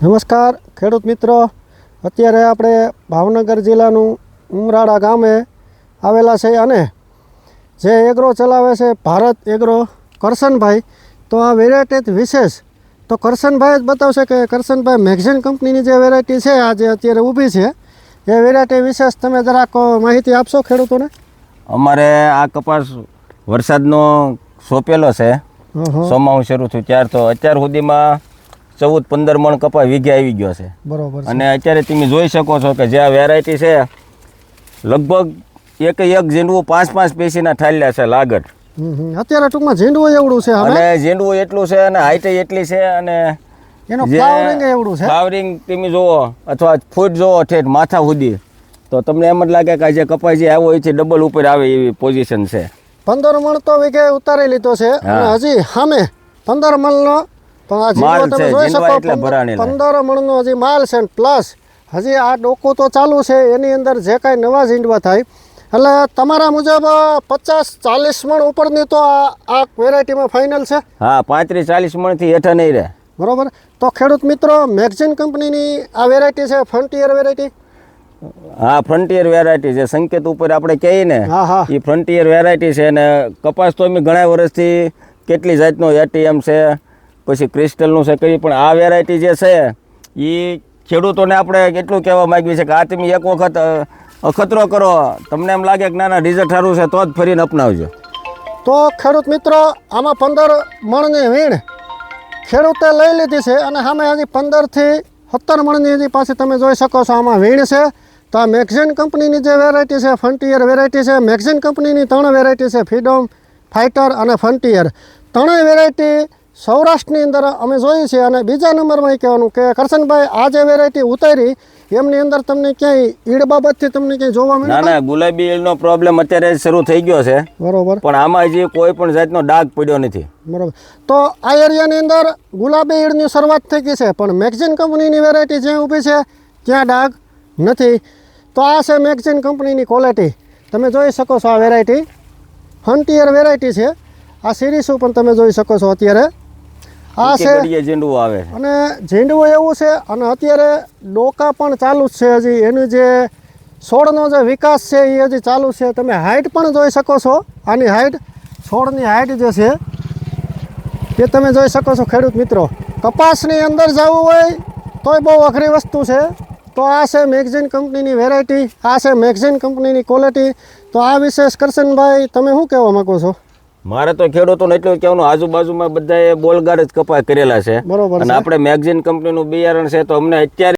નમસ્કાર ખેડૂત મિત્રો. અત્યારે આપણે ભાવનગર જિલ્લાનું ઉમરાળા ગામે આવેલા છે અને જે એગ્રો ચલાવે છે ભારત એગ્રો કરશનભાઈ. તો આ વેરાયટી વિશેષ. તો કરશનભાઈ જ બતાવશે કે કરશનભાઈ મેગઝીન કંપનીની જે વેરાયટી છે આ જે અત્યારે ઊભી છે એ વેરાયટી વિશેષ તમે જરાક માહિતી આપશો ખેડૂતોને? અમારે આ કપાસ વરસાદનો સોંપેલો છે. હં સોમાવું શરૂ થયું. ત્યાર તો અત્યાર સુધીમાં ચૌદ પંદર મણ કપા વીઘે આવી ગયો છે. બરોબર અને અત્યારે તમે જોઈ શકો છો કે જે આ વેરાયટી છે લગભગ એક એક ઝીંડવું પાંચ પાંચ પેશીના ઠાલ્યા છે હમ. અત્યારે ટૂંકમાં ઝીંડવું એવડું છે અને ઝીંડવું એટલું છે અને હાઈટ એટલી છે અને એનો ફ્લાવરિંગ એવડું છે? ફ્લાવરિંગ તમે જુઓ અથવા ફૂટ જુઓ ઠેઠ માથા સુધી તો તમને એમ જ લાગે કે આ જે કપાસ જે આવ્યો એ છે ડબલ ઉપર આવે એવી પોઝિશન છે. પંદર મણ તો વીઘે ઉતારી લીધો છે. અને હજી સામે પંદર મણનો પણ આ માલ છે, શકો એટલે. પંદર મણનો હજી માલ છે પ્લસ હજી આ ડોકું તો ચાલુ છે એની અંદર જે કાંઈ નવા ઝીંડવા થાય. એટલે તમારા મુજબ પચાસ ચાલીસ મણ ઉપરની તો આ આ વેરાયટીમાં ફાઇનલ છે? હા પાંત્રીસ ચાલીસ મણથી હેઠા નહીં રહે. બરોબર? તો ખેડૂત મિત્રો મેગઝીન કંપનીની આ વેરાયટી છે ફ્રન્ટિયર વેરાયટી હા ફ્રન્ટિયર વેરાયટી છે. સંકેત ઉપર આપણે કહીએ ને હા હા. એ ફ્રન્ટિયર વેરાયટી છે અને કપાસ તો અમે ઘણા વર્ષથી કેટલી જાતનો એટીએમ છે પછી ક્રિસ્ટલનું છે, કઈ પણ આ વેરાયટી જે છે એ ખેડૂતોને આપણે કેટલું કહેવા માગીએ છીએ કે આ તમે એક વખત અખતરો કરો. તમને એમ લાગે કે ના ના રિઝલ્ટ સારું છે, તો જ ફરીને અપનાવજો. તો ખેડૂત મિત્રો, આમાં પંદર મણની વીણ ખેડૂતે લઈ લીધી છે અને સામે હજી પંદરથી સત્તર મણની હજી પાછી તમે જોઈ શકો છો, આમાં વીણ છે. તો આ મેગઝીન કંપનીની જે વેરાયટી છે ફ્રન્ટિયર વેરાયટી છે મેગઝીન કંપનીની ત્રણ વેરાયટી છે ફ્રીડમ ફાઇટર અને ફ્રન્ટિયર ત્રણેય વેરાયટી સૌરાષ્ટ્રની અંદર અમે જોઈ છે અને બીજા નંબરમાં એ કહેવાનું કે કરશનભાઈ આ જે વેરાયટી ઉતારી એમની અંદર તમને ક્યાંય ઈડ બાબતથી તમને ક્યાંય જોવા ના મળે ના ગુલાબી નો પ્રોબ્લેમ અત્યારે શરૂ થઈ ગયો છે. બરોબર. પણ આમાં હજી કોઈ પણ જાતનો ડાઘ પડ્યો નથી. બરાબર. તો આ એરિયાની અંદર ગુલાબી ઈડની શરૂઆત થઈ ગઈ છે પણ મેગઝીન કંપનીની વેરાયટી જ્યાં ઊભી છે ત્યાં ડાઘ નથી. તો આ છે મેગઝીન કંપનીની ક્વોલિટી તમે જોઈ શકો છો આ વેરાયટી ફ્રન્ટિયર વેરાયટી છે. આ સિરીઝો પણ તમે જોઈ શકો છો અત્યારે. આ છે ઝીંડવું આવે અને ઝીંડવું એવું છે અને અત્યારે ડોકા પણ ચાલુ જ છે હજી. એનું જે છોડનો જે વિકાસ છે એ હજી ચાલુ છે. તમે હાઇટ પણ જોઈ શકો છો. આની હાઇટ છોડની હાઇટ જે છે એ તમે જોઈ શકો છો ખેડૂત મિત્રો. કપાસની અંદર જવું હોય તોય બહુ અઘરી વસ્તુ છે. તો આ છે મેગઝીન કંપનીની વેરાયટી આ છે મેગઝીન કંપનીની ક્વોલિટી તો આ વિશેષ કરશનભાઈ તમે શું કહેવા માગો છો? મારે તો ખેડૂતોને એટલું કહેવાનું આજુબાજુમાં બધાએ બોલગાર જ કપાય કરેલા છે. બરોબર અને આપણે મેગઝીન કંપનીનું બિયારણ છે તો અમને અત્યારે